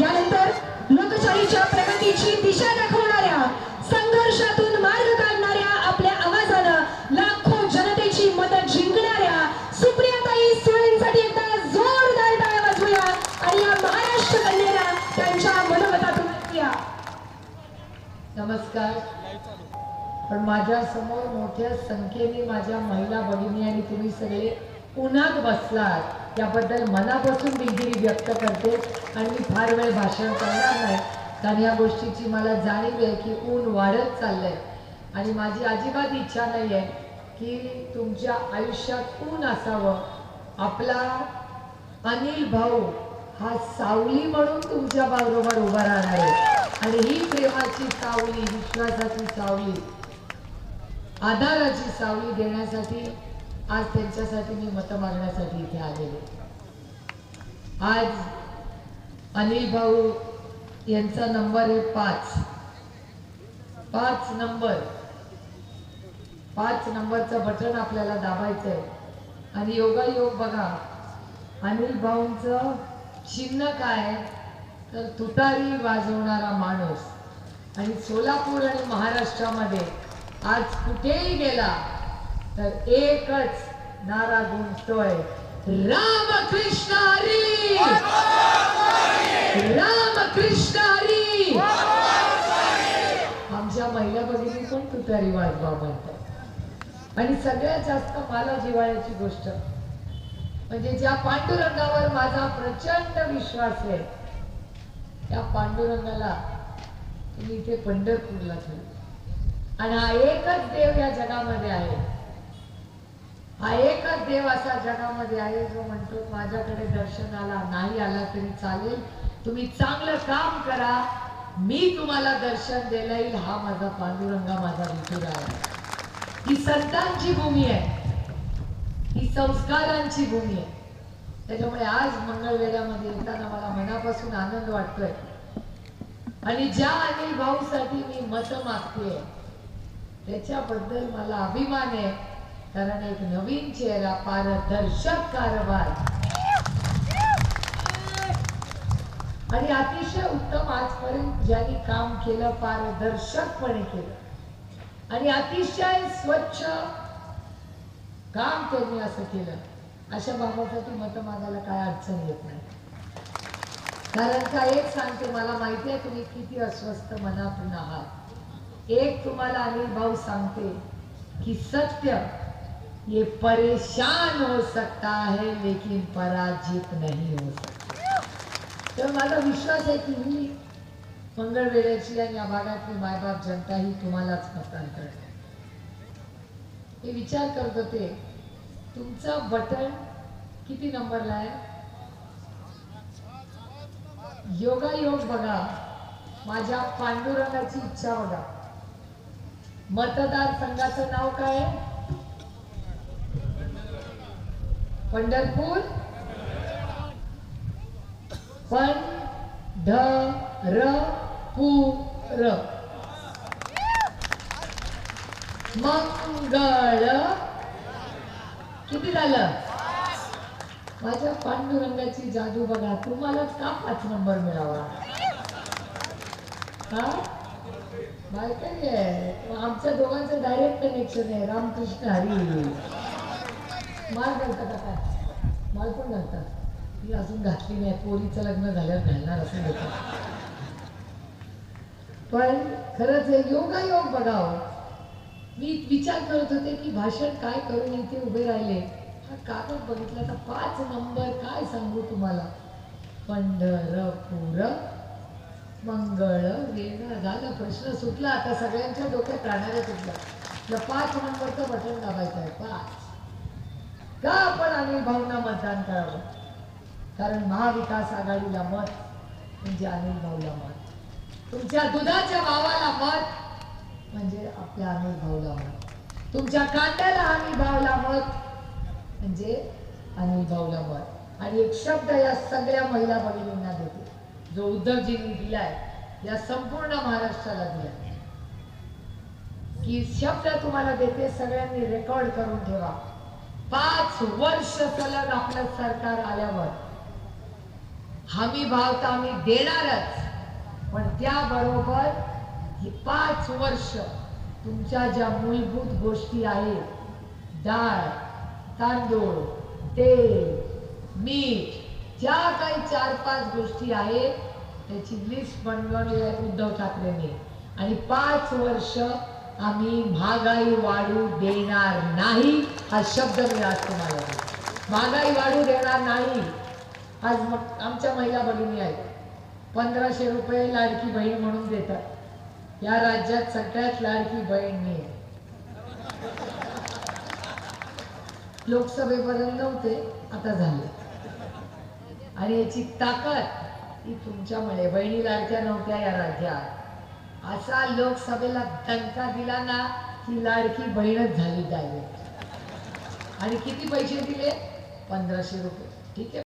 यानंतर लोकशाहीच्या प्रगतीची दिशा दाखवणाऱ्या संघर्षातून मार्ग काढणाऱ्या आपल्या आवाजानं लाखो जनतेची मदत जिंकणाऱ्या सुप्रियाताई सुळेंसाठी एकदा जोरदार टाळ्या वाजवूया आणि या महाराष्ट्र कन्येला त्यांच्या मनोगतातून ऐकूया. नमस्कार. पण माझ्यासमोर मोठ्या संख्येने माझ्या महिला भगिनी आणि तुम्ही सगळे उन्हात बसलात याबद्दल मनापासून दिलगिरी व्यक्त करते आणि मी फार वेळ भाषण करणार नाही. कारण या गोष्टीची मला जाणीव आहे की ऊन वाढत चाललंय. आणि माझी अजिबात इच्छा नाही आहे की तुमच्या आयुष्यात ऊन असावं. आपला अनिल भाऊ हा सावली म्हणून तुमच्या बरोबर उभा राहणार आहे. आणि ही प्रेमाची सावली विश्वासाची सावली आधाराची सावली देण्यासाठी आज त्यांच्यासाठी मी मत मागण्यासाठी इथे आलेले. आज अनिल भाऊ यांचा नंबर आहे पाच. पाच नंबर. पाच नंबरचं बटन आपल्याला दाबायचं आहे आणि योगायोग बघा. अनिल भाऊंचं चिन्ह काय तर तुतारी वाजवणारा माणूस. आणि सोलापूर आणि महाराष्ट्रामध्ये आज कुठेही गेला तर एकच नारा गुंजतोय रामकृष्ण हरी रामकृष्ण हरी आमच्या महिला भगिनी पण तुतारी वाजवा म्हणतात आणि सगळ्यात जास्त मला जिवाळ्याची गोष्ट. म्हणजे ज्या पांडुरंगावर माझा प्रचंड विश्वास आहे त्या पांडुरंगाला तुम्ही इथे पंढरपूरला ठेवलं आणि हा एकच देव या जगामध्ये आहे. हा एकच देव असा जगामध्ये आहे जो म्हणतो माझ्याकडे दर्शनाला नाही आला तरी चालेल. तुम्ही चांगलं काम करा. मी तुम्हाला दर्शन द्यायला येईल हा माझा पांडुरंगा माझा विठुरा आहे. ही संतांची भूमी आहे. ही संस्कारांची भूमी आहे. त्याच्यामुळे आज मंगळवेढ्यामध्ये येताना मला मनापासून आनंद वाटतोय. आणि ज्या अनिल भाऊसाठी मी मत मागते त्याच्याबद्दल मला अभिमान आहे. कारण एक नवीन चेहरा पारदर्शक कारभार आणि अतिशय उत्तम आजपर्यंत ज्यांनी काम केलं पारदर्शकपणे केलं. आणि अतिशय स्वच्छ काम त्यांनी असं केलं. अशा बाबासाठी मत मागायला काय अडचण येत नाही. कारण का एक सांगते मला माहिती आहे तुम्ही किती अस्वस्थ मनातून आहात. एक तुम्हाला अनिल भाऊ सांगते की सत्य ये परेशान हो सकता है लेकिन पराजित नहीं हो सकता। तर माझा विश्वास आहे की ही मंगळवेळेची आणि या भागातली मायबाप जनता ही तुम्हालाच मतदान करते हे विचार करत होते तुमचं बटन किती नंबरला आहे? योगायोग बघा माझ्या पांडुरंगाची इच्छा बघा. मतदार संघाचं नाव काय आहे? पंढरपूर. पंढरपूर. मंगळ. किती झालं? माझ्या पांडुरंगाची जादू बघा. तुम्हालाच का पाच नंबर मिळावा? हा माहिती आहे. आमच्या दोघांचं डायरेक्ट कनेक्शन आहे. रामकृष्ण हरी. माल घालतात आता. माल पण घालतात. ती अजून घातली नाही. पोरीचं लग्न झाल्यावर घालणार असं होत पण खरंच हे योगायोग बघावं. मी विचार करत होते की भाषण काय करून इथे उभे राहिले? हा कागद बघितला तर पाच नंबर काय सांगू तुम्हाला? पंढरपूर. मंगळ. वेगळं झालं. प्रश्न सुटला. आता सगळ्यांच्या डोक्यात राहणारे सुटला पाच नंबरचं बटन दाबायचं आहे. पाच. का आपण अनिल भाऊंना मतदान करावं. कारण महाविकास आघाडीला मत म्हणजे अनिल भाऊला मत. तुमच्या दुधाच्या भावाला मत म्हणजे आपल्या अनिल भाऊला मत. तुमच्या कांद्याला अनिल भाऊला मत म्हणजे अनिल भाऊला मत. आणि एक शब्द या सगळ्या महिला भगिनींना देते. जो उद्धवजींनी दिलाय या संपूर्ण महाराष्ट्राला दिलाय. की शब्द तुम्हाला देते सगळ्यांनी रेकॉर्ड करून ठेवा. पाच वर्ष सलग आपलं सरकार आल्यावर हमी भाव तर आम्ही देणारच पण त्याबरोबर ही पाच वर्ष तुमच्या ज्या मूलभूत गोष्टी आहेत डाळ तांदूळ तेल मीठ ज्या काही चार पाच गोष्टी आहेत त्याची लिस्ट बनवली आहे उद्धव ठाकरेंनी. आणि पाच वर्ष आम्ही महागाई वाढू देणार नाही हा शब्द मी आज तुम्हाला महागाई वाढू देणार नाही. आज मग आमच्या महिला भगिनी आहेत. पंधराशे रुपये लाडकी बहीण म्हणून देतात. या राज्यात सगळ्यात लाडकी बहीण मी लोकसभेपर्यंत नव्हते आता झाले. आणि याची ताकद ही तुमच्यामुळे. बहिणी लाडक्या नव्हत्या या राज्यात. असा लोकसभेला दणका दिला ना की लाडकी बहीणच झाली डायरेक्ट आणि किती पैसे दिले? पंधराशे रुपये. ठीक आहे?